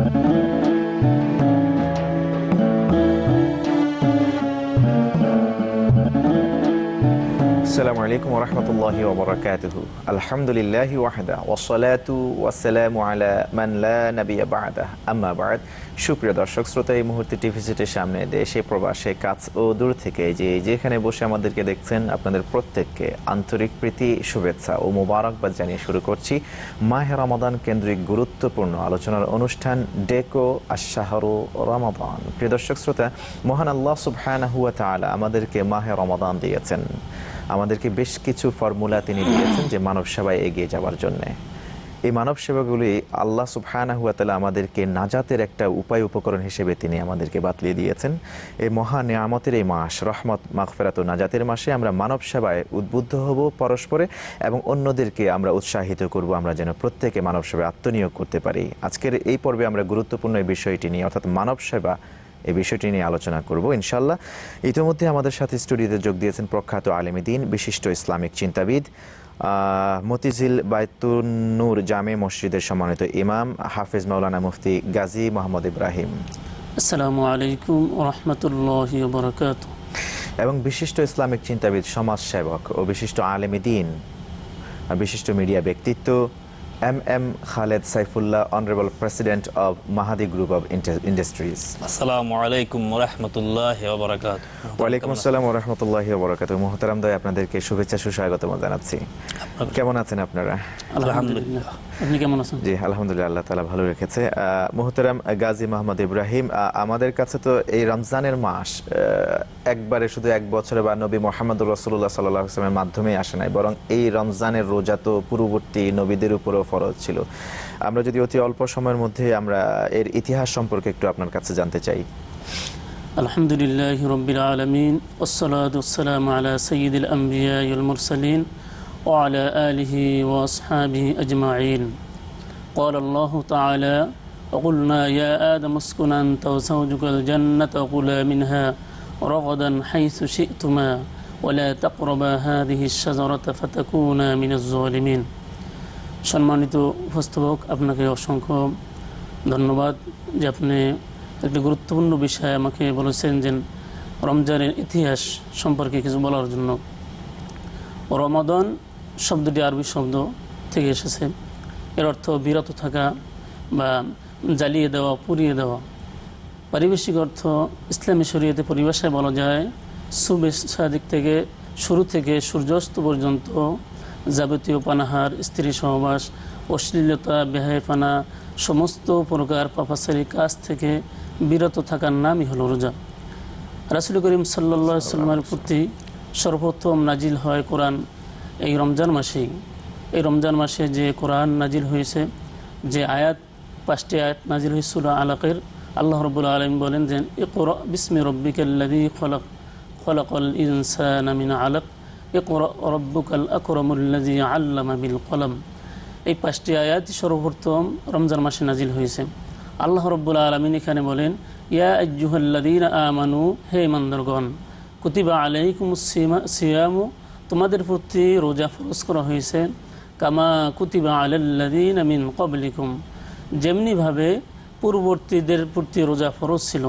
আসসালামু আলাইকুম রহমতুল্লাহি ওবরাকাতুহ। আলহামদুলিল্লাহি ওয়াহদা ওয়াসসালাতু ওয়াসসালামু আলা মান লা নাবিয়্যা বা'দা। আম্মা বা'দ। সুপ্রিয় দর্শক, শ্রোতা, এই মুহূর্তে টিভি সেটের সামনে দেশে, প্রবাসে কাছ ও দূর থেকে যে যেখানে বসে আমাদেরকে দেখছেন, আপনাদের প্রত্যেককে আন্তরিক প্রীতি, শুভেচ্ছা ও মোবারকবাদ জানিয়ে শুরু করছি মাহে রমাদান কেন্দ্রিক গুরুত্বপূর্ণ আলোচনার অনুষ্ঠান ডেকো আশাহরু রমাদান। প্রিয় দর্শক, শ্রোতা, মহান আল্লাহ সুবহানাহু ওয়া তাআলা আমাদেরকে মাহে রমাদান দিয়েছেন। আমাদেরকে বেশ কিছু ফর্মুলা তিনি দিয়েছেন যে মানব সেবায় এগিয়ে যাওয়ার জন্য। এই মানব সেবাগুলি আল্লাহ সুবহানাহুয়াতালা আমাদেরকে নাজাতের একটা উপায় উপকরণ হিসেবে তিনি আমাদেরকে বাতলিয়ে দিয়েছেন। এই মহা নিয়ামতের এই মাস, রহমত, মাগফেরাত ও নাজাতের মাসে আমরা মানব সেবায় উদ্বুদ্ধ হব পরস্পরে এবং অন্যদেরকে আমরা উৎসাহিত করব, আমরা যেন প্রত্যেকে মানব সেবায় আত্মনিয়োগ করতে পারি। আজকের এই পর্বে আমরা গুরুত্বপূর্ণ এই বিষয়টি নিয়ে, অর্থাৎ মানব সেবা এই বিষয়টি নিয়ে আলোচনা করব ইনশাল্লাহ ইতিমধ্যে আমাদের সাথে স্টুডিওতে যোগ দিয়েছেন প্রখ্যাত আলেমিদিন বিশিষ্ট ইসলামিক চিন্তাবিদ মতিঝিল বায়তুন নূর জামে মসজিদের সম্মানিত ইমাম হাফেজ মাওলানা মুফতি গাজী মোহাম্মদ ইব্রাহিম। আসসালামু আলাইকুম রহমতুল্লাহ বরকাত এবং বিশিষ্ট ইসলামিক চিন্তাবিদ সমাজ সেবক ও বিশিষ্ট আলেমিদিন বিশিষ্ট মিডিয়া ব্যক্তিত্ব M M Khaled Saifullah honourable president of Mahadi group of industries আসসালামু আলাইকুম রহমতুল্লাহ বারাকাত ওয়ালাইকুম আসসালাম রহমতুল্লাহ বরকাত মোহতারাম দয় আপনাদেরকে শুভেচ্ছা সুস্বাগতম জানাচ্ছি। কেমন আছেন আপনারা? আলহামদুলিল্লাহ। আপনি কেমন আছেন? জি আলহামদুলিল্লাহ আল্লাহ তালা ভালো রেখেছে। মোহতারাম গাজী মোহাম্মদ ইব্রাহিম আমাদের কাছে তো এই রমজানের মাস একবারে শুধু এক বছরে বা নবী মোহাম্মদ রসুল্লাহ সাল্লাহ আসলামের মাধ্যমেই আসে নাই বরং এই রমজানের রোজা তো পূর্ববর্তী নবীদের উপরেও ফরজ ছিল। আমরা যদি অতি অল্প সময়ের মধ্যে আমরা এর ইতিহাস সম্পর্কে একটু আপনার কাছে জানতে চাই। আলহামদুলিল্লাহ রবিল আলমিন ওসলাদ আলা সঈদুল আম্বিয়া মুরসালিন وعلى آله وأصحابه أجمعين قال الله تعالى وقلنا يا آدم اسكن أنت وزوجك الجنة وكلا منها رغدا حيث شئتما ولا تقربا هذه الشجرة فتكونا من الظالمين সম্মানিত উপস্থাপক আপনাকে অসংখ্য ধন্যবাদ যে আপনি একটি গুরুত্বপূর্ণ বিষয় আমাকে বলেছেন যে রমজানের ইতিহাস সম্পর্কে কিছু বলার জন্য রমাদন শব্দটি আরবি শব্দ থেকে এসেছে। এর অর্থ বিরত থাকা বা জ্বালিয়ে দেওয়া, পুড়িয়ে দেওয়া। পারিবেশিক অর্থ ইসলামী শরীয়তে পরিভাষায় বলা যায় সুবেশ সাদিক থেকে শুরু থেকে সূর্যাস্ত পর্যন্ত যাবতীয় পানাহার, স্ত্রী সহবাস, অশ্লীলতা, বেহায়পানা, সমস্ত প্রকার পাপাচারী কাজ থেকে বিরত থাকার নামই হলো রোজা। রাসুল করিম সাল্লা সাল্লামের প্রতি সর্বপ্রথম নাজিল হয় কোরআন এই রমজান মাসেই, এই রমজান মাসে যে কোরআন নাজিল হয়েছে, যে আয়াত, পাঁচটি আয়াত নাজিল হয়েছিল আলাকের, আল্লাহ রবুল্লা আলম বলেন যে, ইকর বিসমি রব্বিকাল্লাদি খলক আলাক, ইকর রব্বুকাল আকরমুল্লাজি আল্লামা বিল কলম। এই পাঁচটি আয়াত সর্বপ্রথম রমজান মাসে নাজিল হয়েছে। আল্লাহ রব্বুল্লা আলমিন এখানে বলেন, ইয়া আজ্জুহাল্লাদিন আমানু, হে মান্দরগণ কুতিবা আলাইকুম সিয়ামু তোমাদের প্রতি রোজা ফরজ করা হয়েছে। কামা কুতিবা আলাল্লাদিন আমিন কবলিকুম যেমনিভাবে পূর্ববর্তীদের প্রতি রোজা ফরজ ছিল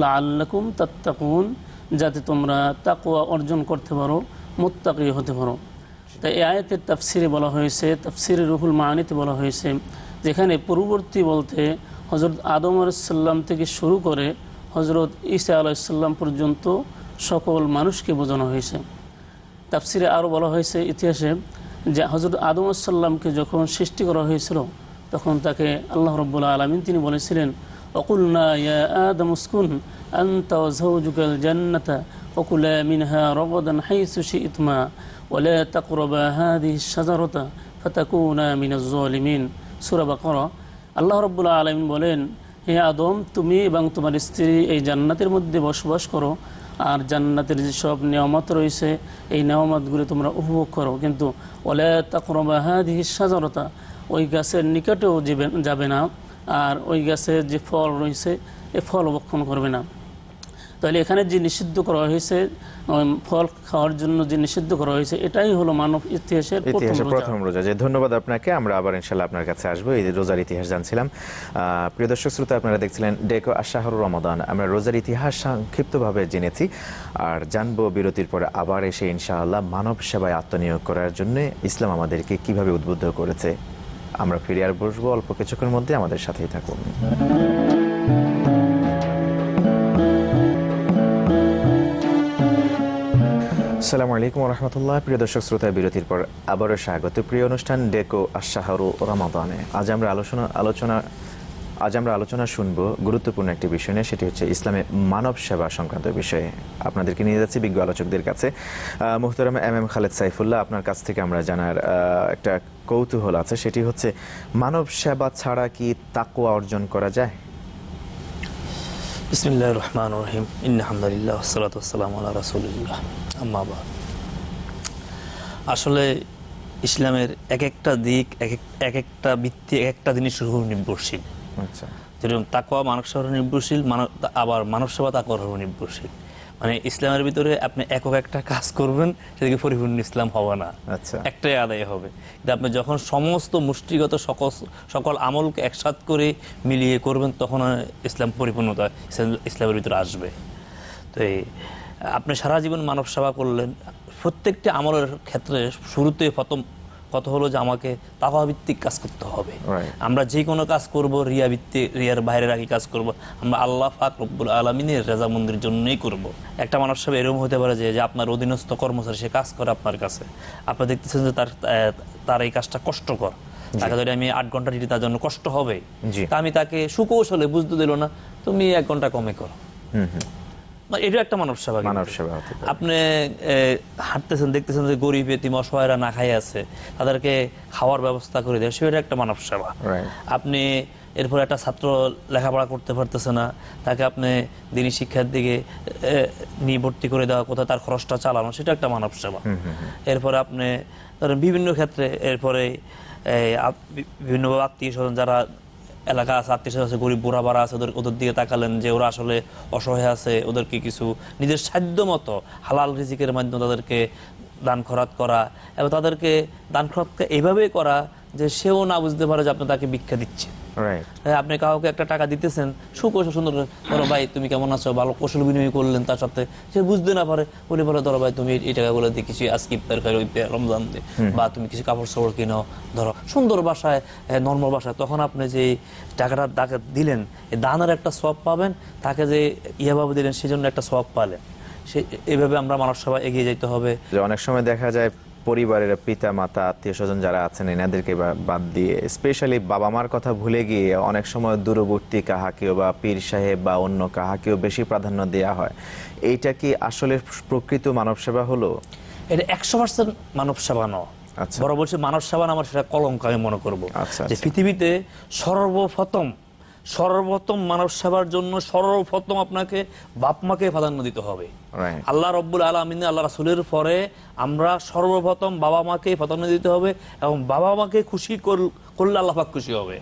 লা আল্লাকুম তাত্তাকুন, যাতে তোমরা তাকুয়া অর্জন করতে পারো, মোত্তাকি হতে পারো। তাই এই আয়াতের তাফসিরে বলা হয়েছে, তাফসিরে রুহুল মাহানিতে বলা হয়েছে, যেখানে পূর্ববর্তী বলতে হজরত আদম আলাইসাল্লাম থেকে শুরু করে হজরত ঈসা আলাইসাল্লাম পর্যন্ত সকল মানুষকে বোঝানো হয়েছে। তাফসিরে আরও বলা হয়েছে ইতিহাসে যে হজরত আদম আসাল্লামকে যখন সৃষ্টি করা হয়েছিল, তখন তাকে আল্লাহ রব্বুল আলমিন তিনি বলেছিলেন ইতমা হাদি আল্লাহ রব্বুল্লা আলমিন বলেন, হে আদম, তুমি এবং তোমার স্ত্রী এই জান্নাতের মধ্যে বসবাস করো আর জান্নাতের যেসব নিয়ামত রয়েছে, এই নিয়ামতগুলি তোমরা উপভোগ করো। কিন্তু ওলা তাকরবা ওই গাছের নিকটেও যাবে না। আর ওই গাছের যে ফল রয়েছে, এ ফল অবক্ষণ করবে না। তাহলে এখানে যে নিষিদ্ধ করা হয়েছে ফল খাওয়ার জন্য যে নিষিদ্ধ করা হয়েছে এটাই হলো মানব ইতিহাসের প্রথম রোজা। প্রথম রোজা। যে ধন্যবাদ আপনাকে আমরা আবার ইনশাল্লাহ আপনার কাছে আসব। এই রোজার ইতিহাস জানছিলাম। প্রিয় দর্শক শ্রোতা আপনারা দেখছিলেন ডেকো আশাহর রমাদান। আমরা রোজার ইতিহাস সংক্ষিপ্তভাবে জেনেছি আর জানব বিরতির পরে আবার এসে ইনশাআল্লাহ মানব সেবায় আত্মনিয়োগ করার জন্য ইসলাম আমাদেরকে কীভাবে উদ্বুদ্ধ করেছে। আমরা ফিরে আর বসবো অল্প কিছুক্ষণের মধ্যে। আমাদের সাথেই থাকুন। আসসালামু আলাইকুম রহমতুল্লাহ প্রিয় দর্শক, শ্রোতা, বিরতির পর আবারও স্বাগত। প্রিয় অনুষ্ঠান ডেকো আশাহরু রমাদানে। আজ আমরা আলোচনা আলোচনা, আজ আমরা আলোচনা শুনব গুরুত্বপূর্ণ একটি বিষয় নিয়ে, সেটি হচ্ছে ইসলামে মানব সেবা সংক্রান্ত বিষয়ে। আপনাদেরকে নিয়ে যাচ্ছি বিজ্ঞ আলোচকদের কাছে। মুহতারাম এম এম খালেদ সাইফুল্লাহ আপনার কাছ থেকে আমরা জানার একটা কৌতূহল আছে। সেটি হচ্ছে, মানব সেবা ছাড়া কি তাকুয়া অর্জন করা যায়? বিসমিল্লাহ রহমান রহিম ইন্নাহামদুলিল্লাহ সালাত আসসালাম আল্লাহ রাসুলিল্লাহ আম্মাবা আসলে ইসলামের এক একটা দিক এক এক- এক একটা বৃত্তি এক একটা জিনিসের উপর নির্ভরশীল। আচ্ছা। যেরকম তাকোয়া মানব সেবার নির্ভরশীল মানব আবার মানব সেবা তাকওয়ার উপর নির্ভরশীল। মানে ইসলামের ভিতরে আপনি একক একটা কাজ করবেন সেদিকে পরিপূর্ণ ইসলাম হবে না। আচ্ছা। একটাই আদায় হবে। কিন্তু আপনি যখন সমস্ত মুষ্টিগত সকল সকল আমলকে একসাথ করে মিলিয়ে করবেন তখন ইসলাম পরিপূর্ণতা ইসলামের ভিতরে আসবে। তো এই আপনি সারা জীবন মানব সেবা করলেন। প্রত্যেকটি আমলের ক্ষেত্রে শুরুতে প্রথম কথা হলো যে আমাকে তাওয়া ভিত্তিক কাজ করতে হবে। আমরা যে কোনো কাজ করব রিয়া ভিত্তিক রিয়ার বাইরে রাখি কাজ করব। আমরা আল্লাহ ফাক রব্বুল আলমিনের রেজামন্দির জন্যই করব। একটা মানুষ সব এরকম হতে পারে যে আপনার অধীনস্থ কর্মচারী সে কাজ করে আপনার কাছে। আপনি দেখতেছেন যে তার তার এই কাজটা কষ্টকর। তাকে যদি আমি আট ঘণ্টা ডিউটি তার জন্য কষ্ট হবে। তা আমি তাকে সুকৌশলে বুঝতে দিল না তুমি এক ঘণ্টা কমে করো। এটা একটা মানব সেবা মানব সেবা আপনি হাঁটতেছেন দেখতেছেন যে গরিব এতিম অসহায়রা না খাই আছে তাদেরকে খাওয়ার ব্যবস্থা করে দেয় সেটা একটা মানব সেবা। আপনি এরপর একটা ছাত্র লেখাপড়া করতে পারতেছে না তাকে আপনি দিনী শিক্ষার দিকে নিয়ে ভর্তি করে দেওয়া কোথাও তার খরচটা চালানো সেটা একটা মানব সেবা। এরপরে আপনি ধরেন বিভিন্ন ক্ষেত্রে এরপরে এই, আপ- বিভিন্ন আত্মীয় স্বজন যারা এলাকা আছে আত্মীয় আছে, গরিব বুড়া বাড়া আছে, ওদের ওদের দিকে তাকালেন যে ওরা আসলে অসহায় আছে, ওদেরকে কিছু নিজের সাধ্য মতো হালাল রিজিকের মাধ্যমে তাদেরকে দান খরাত করা এবং তাদেরকে দান খরাতকে এইভাবে করা যে সেও না বুঝতে পারে যে আপনি তাকে ভিক্ষা দিচ্ছেন। হ্যাঁ, আপনি কাউকে একটা টাকা দিতেছেন সুকৌশল সুন্দর ধরো ভাই তুমি কেমন আছো? ভালো কৌশল বিনিময় করলেন তার সাথে। সে বুঝতে না পারে বলে বলে ধরো ভাই তুমি এই- টাকাগুলো দিয়ে কিছু আজকে ইফতার খাই ওই রমজান দিয়ে বা তুমি কিছু কাপড় সাপড় কিনো ধরো সুন্দর বাসায় নর্মাল ভাষায় তখন আপনি যে টাকাটা তাকে দিলেন দানের একটা সব পাবেন তাকে যে ইয়েভাবে দিলেন সেজন্য একটা সব পালেন। সে এইভাবে আমরা মানুষ সবাই এগিয়ে যেতে হবে। যে অনেক সময় দেখা যায় পরিবারের পিতা মাতা আত্মীয় স্বজন যারা আছেন এনাদেরকে বাদ দিয়ে স্পেশালি বাবা মার কথা ভুলে গিয়ে অনেক সময় দূরবর্তী কাহাকেও বা পীর সাহেব বা অন্য কাহাকেও বেশি প্রাধান্য দেওয়া হয় এইটা কি আসলে প্রকৃত মানব সেবা হলো এটা একশো পার্সেন্ট মানব সেবা নয় আচ্ছা। বড় বলছে মানব সেবা আমার সেটা কলঙ্ক আমি মনে করব আচ্ছা, যে আচ্ছা। পৃথিবীতে সর্বপ্রথম সর্বপ্রথম মানব সেবার জন্য সর্বপ্রথম আপনাকে বাপ মাকে প্রাধান্য দিতে হবে. আল্লাহ রব্বুল আলমিন আল্লাহ রাসুলের পরে আমরা সর্বপ্রথম বাবা মাকে প্রাধান্য দিতে হবে এবং বাবা মাকে খুশি কর- করলে আল্লাহ পাক খুশি হবে।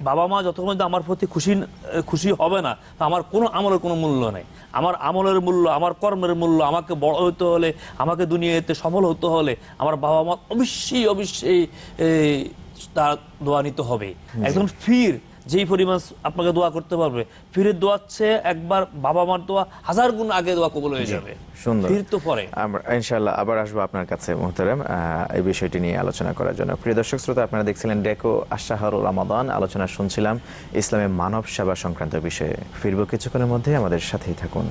বাবা মা যতক্ষণ আমার প্রতি খুশি খুশি হবে না তো আমার কোনো আমলের কোনো মূল্য নেই। আমার আমলের মূল্য আমার কর্মের মূল্য আমাকে বড় হতে হলে আমাকে দুনিয়াতে সফল হতে হলে আমার বাবা মা অবশ্যই অবশ্যই তার দোয়া নিতে হবে। একজন ফির যেই পরিমাণ আপনাকে দোয়া করতে পারবে ফিরের দোয়ার চেয়ে একবার বাবা মার দোয়া হাজার গুণ আগে দোয়া কবল হয়ে যাবে। সুন্দর। তো পরে। ইনশাল্লাহ আবার আসব আপনার কাছে মোহতারাম। এই বিষয়টি নিয়ে আলোচনা করার জন্য। প্রিয় দর্শক শ্রোতা আপনারা দেখছিলেন ডেকো আশাহরুল রমাদান। আলোচনা শুনছিলাম ইসলামের মানব সেবা সংক্রান্ত বিষয়ে। ফিরবো কিছুক্ষণের মধ্যে আমাদের সাথেই থাকুন।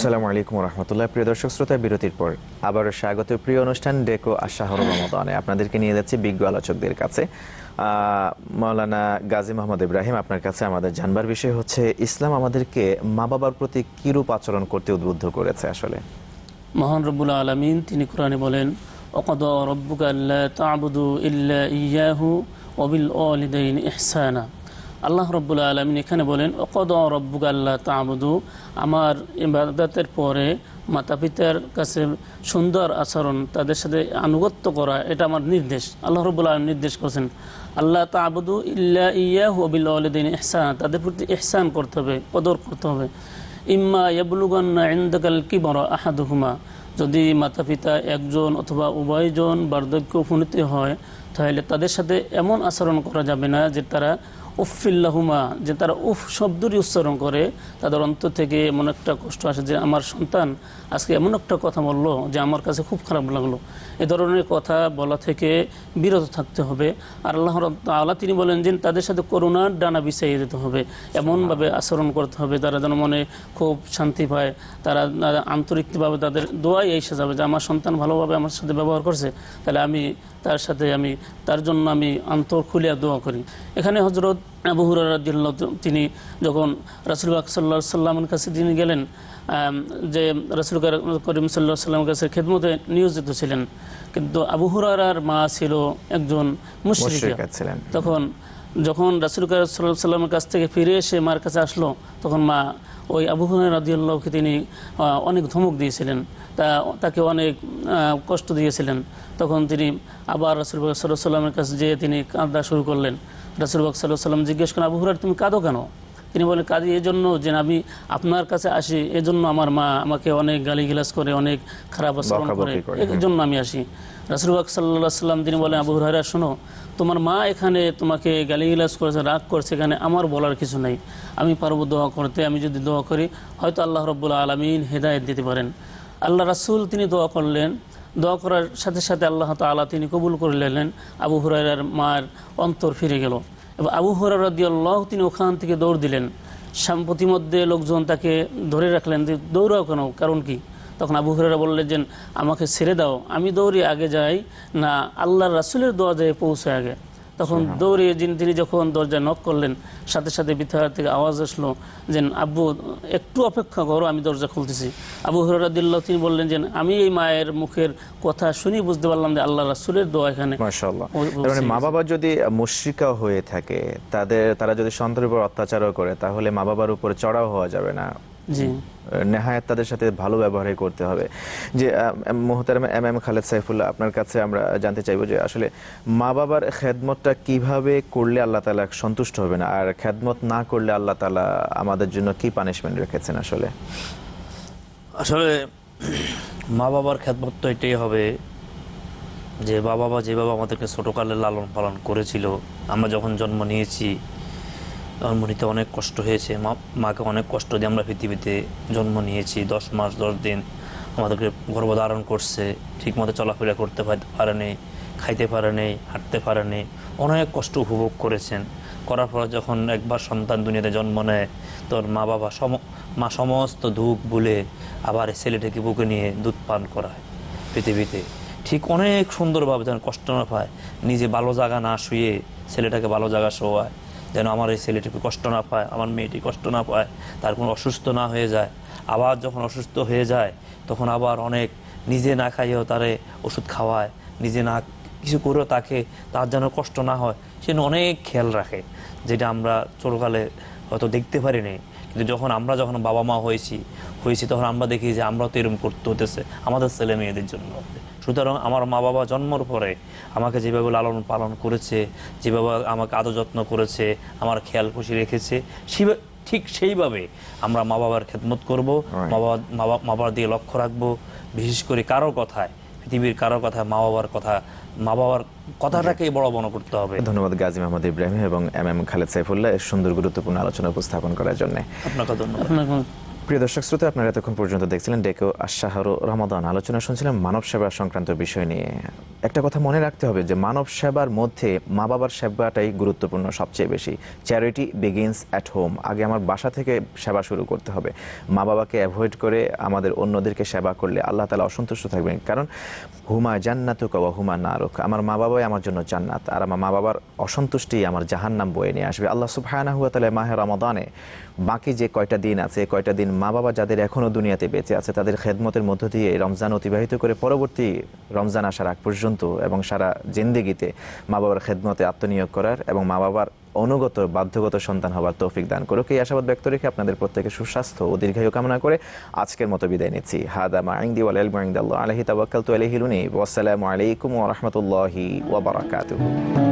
আসসালামু আলাইকুম রহমতুল্লাহ প্রিয় দর্শক শ্রোতা বিরতির পর আবারও স্বাগত। প্রিয় অনুষ্ঠান ডেকো আশাহর রমাদানে আপনাদেরকে নিয়ে যাচ্ছি বিজ্ঞ আলোচকদের কাছে। আহ, মাওলানা গাজী মোহাম্মদ ইব্রাহিম আপনার কাছে আমাদের জানবার বিষয় হচ্ছে ইসলাম আমাদেরকে মা বাবার প্রতি কিরূপ আচরণ করতে উদ্বুদ্ধ করেছে আসলে? মহান রব্বুল আলমিন তিনি কোরআনে বলেন অকদ রব্বুকা আল্লাহ তাবুদু ইল্লা ইয়াহু অবিল ওয়ালিদাইন ইহসানা। আল্লাহ রব্বুল আলমিন এখানে বলেন অকদ রব্বুকা আল্লাহ তাবুদু আমার ইবাদতের পরে মাতা পিতার কাছে সুন্দর আচরণ, তাদের সাথে আনুগত্য করা, এটা আমার নির্দেশ। আল্লাহ রবুল্লাহ নির্দেশ করছেন আল্লাহ তাবুদু ইল্লা ইয়া হবিল আলদিন ইহসান তাদের প্রতি ইহসান করতে হবে, কদর করতে হবে। ইম্মা ইয়াবলুগান্না ইন্দাকাল কিবর আহাদুহুমা যদি মাতা পিতা একজন অথবা উভয়জন বার্ধক্য উপনীত হয়, তাহলে তাদের সাথে এমন আচরণ করা যাবে না যে তারা উফিল্লাহুমা যে তারা উফ শব্দটি উচ্চারণ করে, তাদের অন্তর থেকে এমন একটা কষ্ট আসে যে আমার সন্তান আজকে এমন একটা কথা বলল যে আমার কাছে খুব খারাপ লাগল। এ ধরনের কথা বলা থেকে বিরত থাকতে হবে। আর আল্লাহ আল্লাহ তিনি বলেন যে তাদের সাথে করোনার ডানা বিছাইয়ে দিতে হবে। এমনভাবে আচরণ করতে হবে, তারা যেন মনে খুব শান্তি পায়। তারা আন্তরিকভাবে তাদের দোয়াই এসে যাবে যে আমার সন্তান ভালোভাবে আমার সাথে ব্যবহার করছে, তাহলে আমি তার সাথে আমি তার জন্য আমি অন্তর খুলিয়া দোয়া করি। এখানে হজরত আবু তিনি যখন রাসুলবাক সাল্লাহ সাল্লামের কাছে তিনি গেলেন যে রাসুল করিম সাল্লাহ সাল্লামের কাছে খেদমতে নিয়োজিত ছিলেন কিন্তু আবু হুরারার মা ছিল একজন মুশরিকা। তখন যখন রাসুল সাল্লাহ সাল্লামের কাছ থেকে ফিরে এসে মার কাছে আসলো তখন মা ওই আবু হুরার রাদিউল্লাহকে তিনি অনেক ধমক দিয়েছিলেন। তা তাকে অনেক কষ্ট দিয়েছিলেন। তখন তিনি আবার রাসুলবাগ সাল্লাহ সাল্লামের কাছে যেয়ে তিনি কাঁদা শুরু করলেন। রাসুলবাগ সাল্লাহ সাল্লাম জিজ্ঞেস করেন আবু হুরার তুমি কাঁদো কেন? তিনি বলেন কাজী এই জন্য যে আমি আপনার কাছে আসি এজন্য আমার মা আমাকে অনেক গালিগালাজ করে অনেক খারাপ আচরণ করে এর জন্য আমি আসি। রাসুলবাগ সাল্লাহ সাল্লাম তিনি বলেন আবু হুরাইরা শোনো তোমার মা এখানে তোমাকে গালিগালাজ করেছে রাগ করছে এখানে আমার বলার কিছু নাই। আমি পারব দোয়া করতে আমি যদি দোয়া করি হয়তো আল্লাহ রব্বুল আলমিন হেদায়ত দিতে পারেন। আল্লাহ রাসুল তিনি দোয়া করলেন। দোয়া করার সাথে সাথে আল্লাহ তাআলা তিনি কবুল করে নিলেন। আবু হুরাইরার মার অন্তর ফিরে গেল। এবং আবু হুরার আল্লাহ তিনি ওখান থেকে দৌড় দিলেন। সম্পত্তি মধ্যে লোকজন তাকে ধরে রাখলেন দৌড়াও কেন? কারণ কি? তখন আবু হুরারা বললেন যে, আমাকে ছেড়ে দাও। আমি দৌড়ি আগে যাই। না, আল্লাহর রাসুলের দোয়া যায় পৌঁছে আগে। তখন দৌড়ে যিনি তিনি যখন দরজায় নক করলেন সাথে সাথে ভিতর থেকে আওয়াজ আসলো যে আব্বু একটু অপেক্ষা করো আমি দরজা খুলতেছি। আবু হরাদিল্লাহ তিনি বললেন যে আমি এই মায়ের মুখের কথা শুনি বুঝতে পারলাম যে আল্লাহ রাসুলের দোয়া এখানে তার মানে মা বাবা যদি মুশ্রিকা হয়ে থাকে তাদের তারা যদি সন্তানের উপর অত্যাচারও করে তাহলে মা বাবার উপর চড়াও হওয়া যাবে না। নেহায়াত তাদের সাথে ভালো ব্যবহারই করতে হবে। যে মোহতারাম এম এম খালেদ সাইফুল্লাহ আপনার কাছে আমরা জানতে চাইব যে আসলে মা বাবার খেদমতটা কীভাবে করলে আল্লাহ তালা সন্তুষ্ট হবে না আর খেদমত না করলে আল্লাহ তালা আমাদের জন্য কি পানিশমেন্ট রেখেছেন আসলে? আসলে মা বাবার খেদমত তো এটাই হবে যে মা বাবা যেভাবে আমাদেরকে ছোটোকালে লালন পালন করেছিল আমরা যখন জন্ম নিয়েছি জন্ম নিতে অনেক কষ্ট হয়েছে, মা, মাকে অনেক কষ্ট দিয়ে আমরা পৃথিবীতে জন্ম নিয়েছি। দশ মাস, দশ দিন আমাদেরকে গর্ভধারণ করছে, ঠিকমতো চলাফেরা করতে পার- পারেনি, খাইতে পারে পারেনি, হাঁটতে পারেনি, অনেক কষ্ট উপভোগ করেছেন। করার পর যখন একবার সন্তান দুনিয়াতে জন্ম নেয়, তোর মা বাবা সম, মা সমস্ত দুঃখ ভুলে আবার ছেলেটাকে বুকে নিয়ে দুধ পান করায় পৃথিবীতে। ঠিক অনেক সুন্দরভাবে যেন কষ্ট না পায়, নিজে ভালো জায়গা না শুয়ে ছেলেটাকে ভালো জায়গা শোয়ায়। যেন আমার এই ছেলেটিকে কষ্ট না পায়, আমার মেয়েটি কষ্ট না পায়, তার কোনো অসুস্থ না হয়ে যায়। আবার যখন অসুস্থ হয়ে যায়, তখন আবার অনেক নিজে না খাইয়েও তারে ওষুধ খাওয়ায়, নিজে না কিছু করেও তাকে তার যেন কষ্ট না হয়, সে অনেক খেয়াল রাখে, যেটা আমরা ছোটকালে হয়তো দেখতে পারিনি। কিন্তু যখন আমরা যখন বাবা মা হয়েছি হয়েছি তখন আমরা দেখি যে আমরা তো এরকম করতে হতেছে আমাদের ছেলে মেয়েদের জন্য। সুতরাং আমার মা বাবা জন্মর পরে আমাকে যেভাবে লালন পালন করেছে যেভাবে আমাকে আদর যত্ন করেছে আমার খেয়াল খুশি রেখেছে ঠিক সেইভাবে আমরা মা বাবার খেদমত করব মা বাবা মা বাবা- মা বাবার দিকে লক্ষ্য রাখব বিশেষ করে কারও কথায় পৃথিবীর কারও কথায় মা বাবার কথা মা বাবার কথাটাকেই বড় মনে করতে হবে। ধন্যবাদ গাজী মোহাম্মদ ইব্রাহিম এবং এম এম খালেদ সাইফুল্লাহ এর সুন্দর গুরুত্বপূর্ণ আলোচনা উপস্থাপন করার জন্য। আপনাকে ধন্যবাদ। আপনাকে প্রিয় দর্শক শ্রোতা, আপনারা এতক্ষণ পর্যন্ত দেখছিলেন ডেকো আশাহর রমাদান। আলোচনা শুনছিলাম মানব সেবা সংক্রান্ত বিষয় নিয়ে। একটা কথা মনে রাখতে হবে যে, মানব সেবার মধ্যে মা বাবার সেবাটাই গুরুত্বপূর্ণ সবচেয়ে বেশি। চ্যারিটি বিগিনস অ্যাট হোম আগে আমার বাসা থেকে সেবা শুরু করতে হবে। মা বাবাকে অ্যাভয়েড করে আমাদের অন্যদেরকে সেবা করলে আল্লাহ তালা অসন্তুষ্ট থাকবেন। কারণ, হুমা জান্নাতুক ওয়া হুমা নারুক। আমার মা বাবাই আমার জন্য জান্নাত। আর আমার মা বাবার অসন্তুষ্টি আমার জাহান্নাম বয়ে নিয়ে আসবে। আল্লাহ সুবহানাহু হুয়া তাআলা মাহে রমাদানে বাকি যে কয়টা দিন আছে কয়টা দিন মা বাবা যাদের এখনও দুনিয়াতে বেঁচে আছে, তাদের খেদমতের মধ্য দিয়ে রমজান অতিবাহিত করে পরবর্তী রমজান আসার আগ পর্যন্ত এবং সারা জিন্দেগিতে মা বাবার খেদমতে আত্মনিয়োগ করার এবং মা বাবার অনুগত, বাধ্যগত সন্তান হবার তৌফিক দান করুক। এই আশাবাদ ব্যক্ত রেখে আপনাদের প্রত্যেকে সুস্বাস্থ্য ও দীর্ঘায়ু কামনা করে আজকের মতো বিদায় নিচ্ছি। হাদা মা ইনদি ওয়াল ইলমু ইনদাল্লাহ আলাইহি তাওয়াক্কালতু আলাইহি লুনি ওয়াসসালামু আলাইকুম ওয়া রাহমাতুল্লাহি ওয়া